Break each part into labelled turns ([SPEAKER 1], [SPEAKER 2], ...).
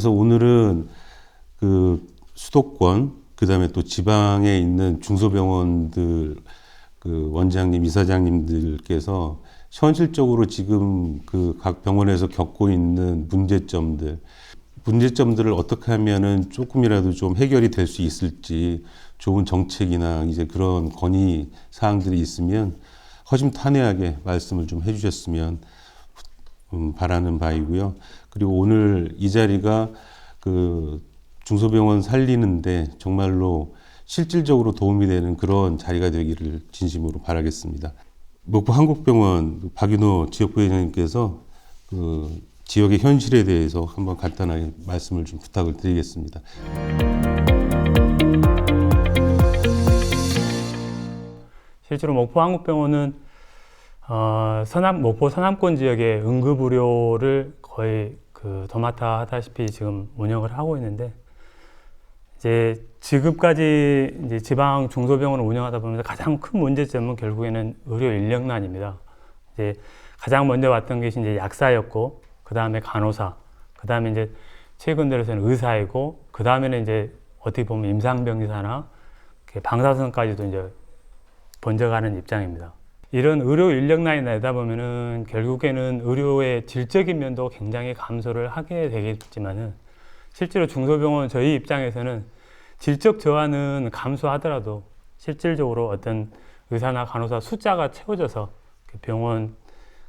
[SPEAKER 1] 그래서 오늘은 그 수도권 그다음에 또 지방에 있는 중소병원들 그 원장님, 이사장님들께서 현실적으로 지금 그 각 병원에서 겪고 있는 문제점들 문제점들을 어떻게 하면은 조금이라도 좀 해결이 될 수 있을지 좋은 정책이나 이제 그런 건의 사항들이 있으면 허심탄회하게 말씀을 좀 해주셨으면 음, 바라는 바이고요. 그리고 오늘 이 자리가 그 중소병원 살리는데 정말로 실질적으로 도움이 되는 그런 자리가 되기를 진심으로 바라겠습니다. 목포 한국병원 박윤호 지역부회장님께서 그 지역의 현실에 대해서 한번 간단하게 말씀을 좀 부탁을 드리겠습니다.
[SPEAKER 2] 실제로 목포 한국병원은 어, 서남 목포 서남권 지역의 응급의료를 거의 그 도맡아 하다시피 지금 운영을 하고 있는데 이제 지금까지 이제 지방 중소병원을 운영하다 보면서 가장 큰 문제점은 결국에는 의료 인력난입니다. 이제 가장 먼저 왔던 것이 이제 약사였고 그 다음에 간호사, 그 다음에 이제 최근 들어서는 의사이고 그 다음에는 이제 어떻게 보면 임상병리사나 방사선까지도 이제 번져가는 입장입니다. 이런 의료 인력난이 나다 보면은 결국에는 의료의 질적인 면도 굉장히 감소를 하게 되겠지만은 실제로 중소병원 저희 입장에서는 질적 저하는 감소하더라도 실질적으로 어떤 의사나 간호사 숫자가 채워져서 그 병원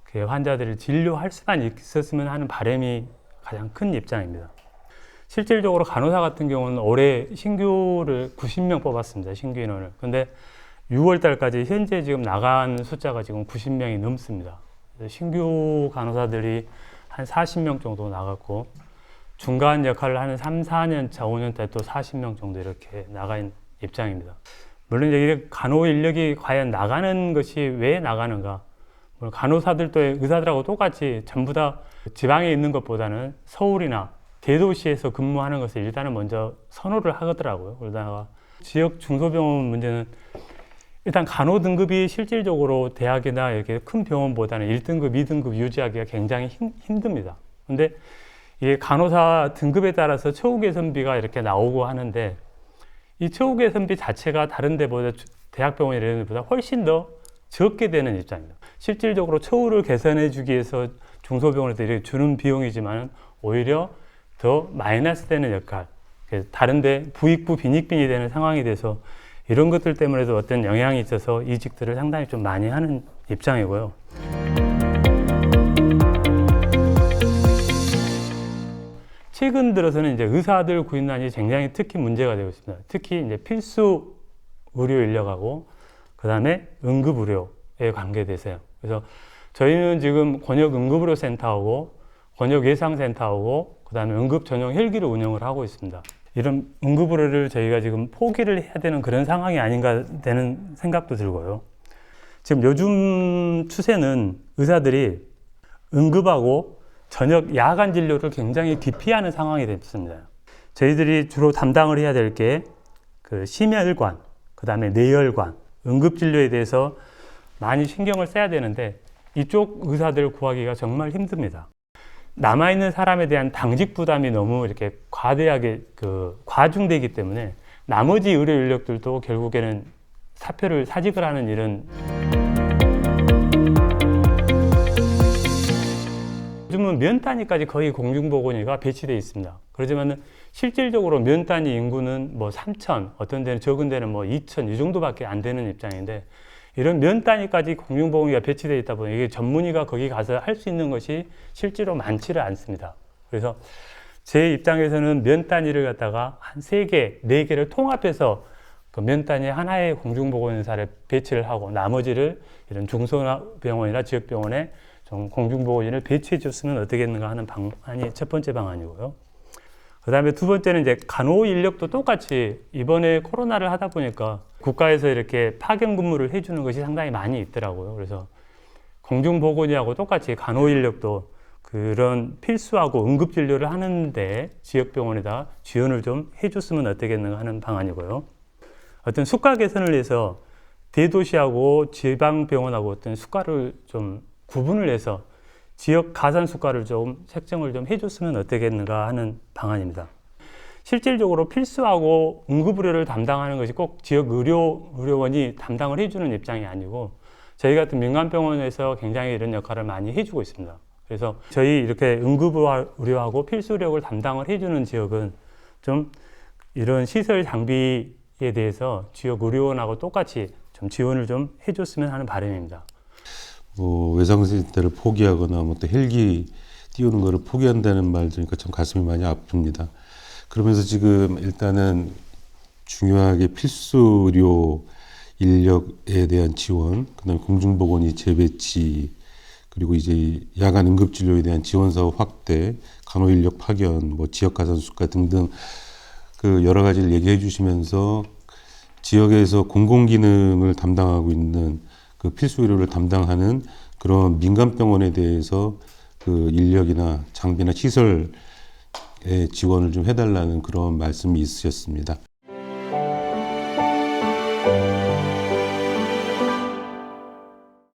[SPEAKER 2] 그 환자들을 진료할 수만 있었으면 하는 바람이 가장 큰 입장입니다. 실질적으로 간호사 같은 경우는 올해 신규를 90명 뽑았습니다. 신규 인원을. 근데 6월 달까지 현재 지금 나간 숫자가 지금 90명이 넘습니다. 신규 간호사들이 한 40명 정도 나갔고 중간 역할을 하는 3, 4년 차, 5년 때또 40명 정도 이렇게 나간 입장입니다. 물론 이제 간호 인력이 과연 나가는 것이 왜 나가는가? 물론 간호사들도 의사들하고 똑같이 전부 다 지방에 있는 것보다는 서울이나 대도시에서 근무하는 것을 일단은 먼저 선호를 하더라고요. 그러다가 지역 중소병원 문제는 일단 간호 등급이 실질적으로 대학이나 이렇게 큰 병원보다는 1등급, 2등급 유지하기가 굉장히 힘, 힘듭니다. 근데 이게 간호사 등급에 따라서 처우 개선비가 이렇게 나오고 하는데 이 처우 개선비 자체가 다른 데보다 대학병원 이런 데보다 훨씬 더 적게 되는 입장입니다. 실질적으로 처우를 개선해 주기 위해서 중소병원에서 주는 비용이지만 오히려 더 마이너스 되는 역할, 다른데 부익부 빈익빈이 되는 상황이 돼서 이런 것들 때문에도 어떤 영향이 있어서 이직들을 상당히 좀 많이 하는 입장이고요. 최근 들어서는 이제 의사들 구인난이 굉장히 특히 문제가 되고 있습니다. 특히 이제 필수 의료 인력하고 그 다음에 응급 의료에 관계돼서요. 그래서 저희는 지금 권역 응급 의료 센터하고 권역 예상 센터하고 그 다음에 응급 전용 헬기를 운영을 하고 있습니다. 이런 응급의료를 저희가 지금 포기를 해야 되는 그런 상황이 아닌가 되는 생각도 들고요. 지금 요즘 추세는 의사들이 응급하고 저녁 야간 진료를 굉장히 기피하는 상황이 됐습니다. 저희들이 주로 담당을 해야 될 게 그 심혈관, 그 다음에 뇌혈관, 응급 진료에 대해서 많이 신경을 써야 되는데 이쪽 의사들을 구하기가 정말 힘듭니다. 남아있는 사람에 대한 당직 부담이 너무 이렇게 과대하게 그 과중되기 때문에 나머지 의료 인력들도 결국에는 사표를 사직을 하는 이런 요즘은 면 단위까지 거의 공중보건의가 배치되어 있습니다. 그렇지만 실질적으로 면 단위 인구는 뭐 3천, 어떤 데는 적은 데는 뭐 2천 이 정도밖에 안 되는 입장인데 이런 면 단위까지 공중보건의가 배치되어 있다 보니 이게 전문의가 거기 가서 할 수 있는 것이 실제로 많지를 않습니다. 그래서 제 입장에서는 면 단위를 갖다가 한 세 개, 네 개를 통합해서 그 면 단위 하나의 공중보건의사를 배치를 하고 나머지를 이런 중소병원이나 지역병원에 좀 공중보건의를 배치해 줬으면 어떻겠는가 하는 방안이 첫 번째 방안이고요. 그 다음에 두 번째는 이제 간호 인력도 똑같이 이번에 코로나를 하다 보니까 국가에서 이렇게 파견 근무를 해주는 것이 상당히 많이 있더라고요. 그래서 공중보건의하고 똑같이 간호 인력도 그런 필수하고 응급 진료를 하는데 지역 병원에다 지원을 좀 해줬으면 어떻겠는가 하는 방안이고요. 어떤 수가 개선을 위해서 대도시하고 지방 병원하고 어떤 수가를 좀 구분을 해서 지역 가산 수가를 좀 책정을 좀 해줬으면 어떻겠는가 하는 방안입니다. 실질적으로 필수하고 응급의료를 담당하는 것이 꼭 지역 의료 의료원이 담당을 해주는 입장이 아니고 저희 같은 민간 병원에서 굉장히 이런 역할을 많이 해주고 있습니다. 그래서 저희 이렇게 응급의료하고 필수의료를 담당을 해주는 지역은 좀 이런 시설 장비에 대해서 지역 의료원하고 똑같이 좀 지원을 좀 해줬으면 하는 바람입니다.
[SPEAKER 1] 뭐 외상센터를 포기하거나 뭐또 헬기 띄우는 거를 포기한다는 말 들으니까 참 가슴이 많이 아픕니다. 그러면서 지금 일단은 중요하게 필수 의료 인력에 대한 지원, 그다음에 공중보건의 재배치, 그리고 이제 야간 응급 진료에 대한 지원 사업 확대, 간호 인력 파견, 뭐 지역 가산 수가 등등 그 여러 가지를 얘기해 주시면서 지역에서 공공 기능을 담당하고 있는 그 필수 의료를 담당하는 그런 민간 병원에 대해서 그 인력이나 장비나 시설의 지원을 좀 해달라는 그런 말씀이 있으셨습니다.